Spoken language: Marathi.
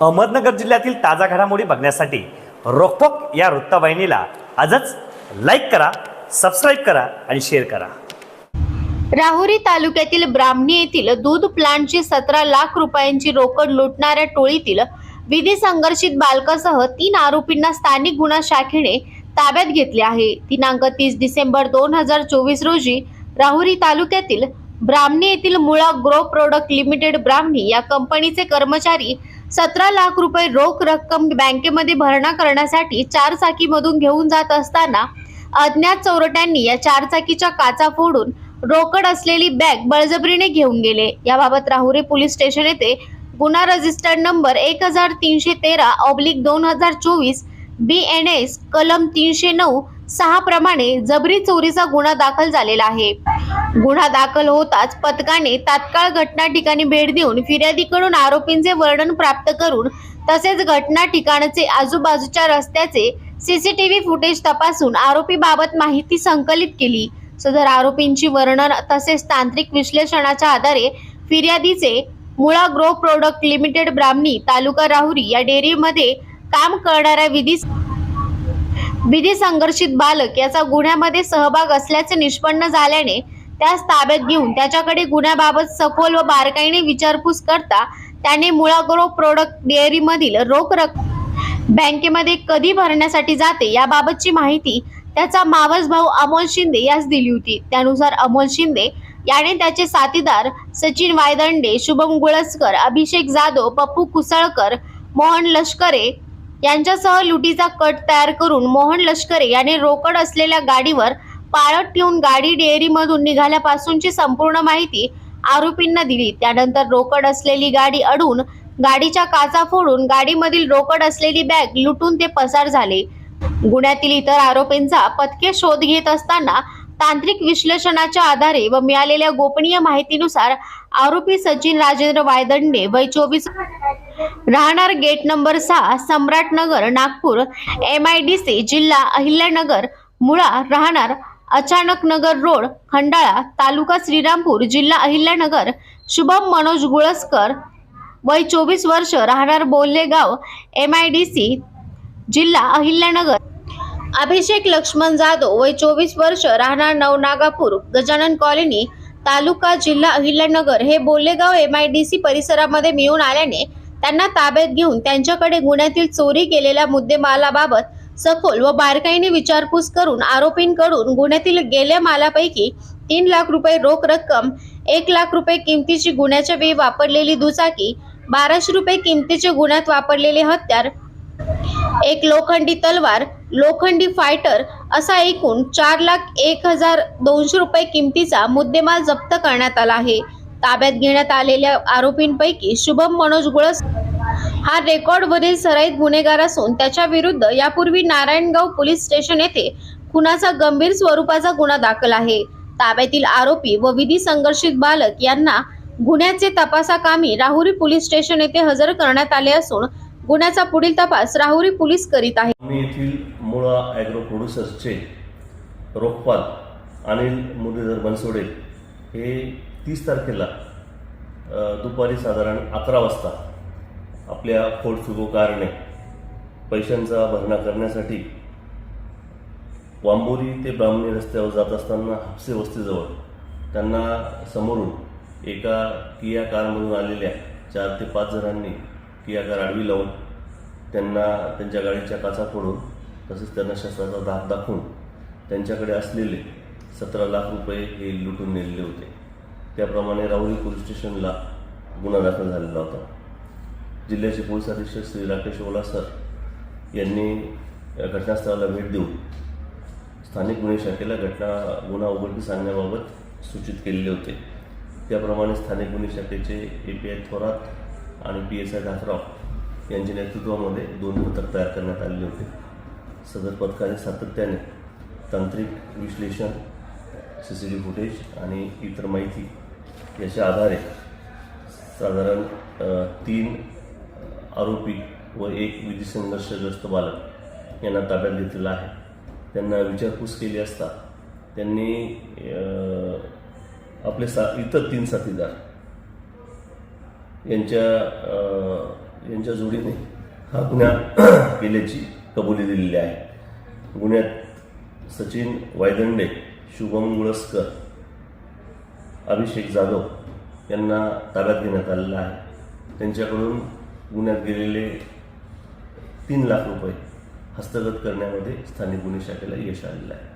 अहमदनगर जिल्ह्यातील ताजा घडामोडी बघण्यासाठी रोकटोक या वृत्तवाहिनीला आजच लाईक करा सबस्क्राईब करा आणि शेअर करा. राहुरी तालुक्यातील ब्राह्मणी येथील दूध प्लांटची सतरा लाख रुपयांची रोकड लुटणाऱ्या टोळीतील विधी संघर्षित बालकासह तीन आरोपींना स्थानिक गुन्हा शाखेने ताब्यात घेतले आहे. दिनांक तीस डिसेंबर दोन हजार चोवीस रोजी राहुरी तालुक्यातील ब्राह्मणी येथील Mula grow product limited Brahmani या कंपनीचे कर्मचारी सतरा लाख रुपये रोख रक्कम बँकेमध्ये भरणा करण्यासाठी चारचाकीमधून घेऊन जात असताना अज्ञात चोरट्यांनी या चारचाकीच्या काचा फोडून रोकड असलेली बॅग बळजबरीने घेऊन गेले. याबाबत राहुरी पोलीस स्टेशन येथे गुन्हा रजिस्टर्ड नंबर एक हजार तीनशे तेरा ऑब्लिक दोन हजार चोवीस बी एन एस कलम तीनशे नऊ सहा प्रमाणे जबरी चोरीचा गुन्हा दाखल झालेला आहे. गुन्हा दाखल होताच पथकाने तात्काळ घटना ठिकाणी भेट देऊन फिर्यादीकडून आरोपींचे वर्णन प्राप्त करून तसेच घटना ठिकाणचे आजूबाजूच्या रस्त्याचे सीसीटीव्ही फुटेज तपासून आरोपीबाबत माहिती संकलित केली. सदर आरोपींची वर्णन तसेच तांत्रिक विश्लेषणाच्या आधारे फिर्यादीचे Mula grow product limited Brahmani taluka Rahuri या डेअरीमध्ये काम करणाऱ्या विधी विधी संघर्षित बालक याचा गुन्ह्यामध्ये सहभाग असल्याचे निष्पन्न झाल्याने त्यास ताब्यात घेऊन त्याच्याकडे गुन्ह्याबाबत सखोल व बारकाईने विचारपूस करता त्याने मुळाग्रो प्रोडक्ट डेअरीमधील रोख रक्कम बँकेमध्ये कधी भरण्यासाठी जाते याबाबतची माहिती त्याचा मावस भाऊ अमोल शिंदे यास दिली होती. त्यानुसार अमोल शिंदे याने त्याचे साथीदार सचिन वायदंडे शुभम गुळसकर अभिषेक जाधव पप्पू कुसळकर मोहन लष्करे यांच्यासह लुटीचा कट तयार करून मोहन लष्करे याने रोकड असलेल्या गाडीवर पाळत ठेवून गाडी डेअरीमधून निघाल्यापासूनची संपूर्ण माहिती आरोपींना दिली. त्यानंतर रोकड असलेली गाडी अडून गाडीच्या काचा फोडून गाडीमधील रोकड असलेली बॅग लुटून ते पसार झाले. गुन्ह्यातील इतर आरोपींचा पथके शोध घेत असताना तांत्रिक विश्लेषणाच्या आधारे व मिळालेल्या गोपनीय माहितीनुसार आरोपी सचिन राजेंद्र वायदंडे वय चोवीस राहणार गेट नंबर सहा Samratnagar Nagpur. M I D C जिल्हा अहिल्यानगर मुळा राहणार अचानक नगर रोड खंडाळा तालुका श्रीरामपूर जिल्हा अहिल्यानगर शुभम मनोज गुळसकर वय चोवीस वर्ष राहणार Bollegaon M I D C जिल्हा अहिल्यानगर. अभिषेक लक्ष्मण जाधव वय चोवीस वर्ष राहणार नवनागापूर गजानन कॉलनी तालुका जिल्हा अहिल्यानगर. हे Bollegaon M I D C परिसरामध्ये मिळून आल्याने त्यांना ताब्यात घेऊन त्यांच्याकडे गुन्ह्यातील चोरी केलेल्या मुद्देमालाबाबत सखोल व बारकाईने विचारपूस करून आरोपींकडून गुन्ह्यातील गेल्या मालापैकी तीन लाख रुपये रोख रक्कम एक लाख रुपये किमतीची गुन्ह्याच्या वेळी वापरलेली दुचाकी बाराशे रुपये किमतीचे गुन्ह्यात वापरलेले हत्यार एक लोखंडी तलवार लोखंडी फायटर असा एकूण चार लाख एक हजार दोनशे रुपये किमतीचा मुद्देमाल जप्त करण्यात आला आहे. ताब्यात घेण्यात आलेल्या आरोपींपैकी शुभम मनोज गुळस हा रेकॉर्डवरील सराईत गुन्हेगार असून त्याच्या विरुद्ध यापूर्वी नारायणगाव पोलीस स्टेशन येथे खुनाचा गंभीर स्वरूपाचा गुन्हा दाखल आहे. ताब्यातील आरोपी व विधी संघर्षित बालक यांना गुन्ह्याचे तपासाकामी राहुरी पोलीस स्टेशन येथे हजर करण्यात आले असून गुन्ह्याचा पुढील तपास राहुरी पोलीस करीत आहेत मी येथील मुळा ॲग्रो प्रोड्युसर्सचे रोखपाल अनिल मुरलीधर बनसोडे हे तीस तारखेला दुपारी साधारण अकरा वाजता आपल्या फोडफुगोकारने कारने पैशांचा भरणा करण्यासाठी वांबोरी ते ब्राह्मणी रस्त्यावर जात असताना हापसे वस्तीजवळ त्यांना समोरून एका किया कारमधून आलेल्या चार ते पाच जणांनी किया कार आडवी लावून त्यांना त्यांच्या गाडीच्या काचा फोडून तसेच त्यांना शस्त्राचा धाक दाखवून त्यांच्याकडे असलेले सतरा लाख रुपये हे लुटून नेलेले होते. त्याप्रमाणे राहुरी पोलीस स्टेशनला गुन्हा दाखल झालेला होता. जिल्ह्याचे पोलीस अधीक्षक श्री राकेश ओला सर यांनी या घटनास्थळाला भेट देऊन स्थानिक गुन्हे शाखेला घटना गुन्हा उघडकीस आणण्याबाबत सूचित केलेले होते. त्याप्रमाणे स्थानिक गुन्हे शाखेचे ए पी आय थोरात आणि पी एस आय दासराव यांच्या नेतृत्वामध्ये दोन पथक तयार करण्यात आलेले होते. सदर पथकाने सातत्याने तांत्रिक विश्लेषण सी सी टी फुटेज आणि इतर माहिती याच्या आधारे साधारण तीन आरोपी व एक विधी संघर्षग्रस्त बालक यांना ताब्यात घेतलेला आहे. त्यांना विचारपूस केली असता त्यांनी आपले सा इतर तीन साथीदार यांच्या यांच्या जोडीने हा गुन्हा केल्याची कबुली दिलेली आहे. गुन्ह्यात सचिन वायदंडे शुभम गुळसकर अभिषेक जाधव यांना ताब्यात घेण्यात आलेला आहे. त्यांच्याकडून गुन्ह्यात गेलेले तीन लाख रुपये हस्तगत करण्यामध्ये स्थानिक गुन्हे शाखेला यश आलेलं आहे.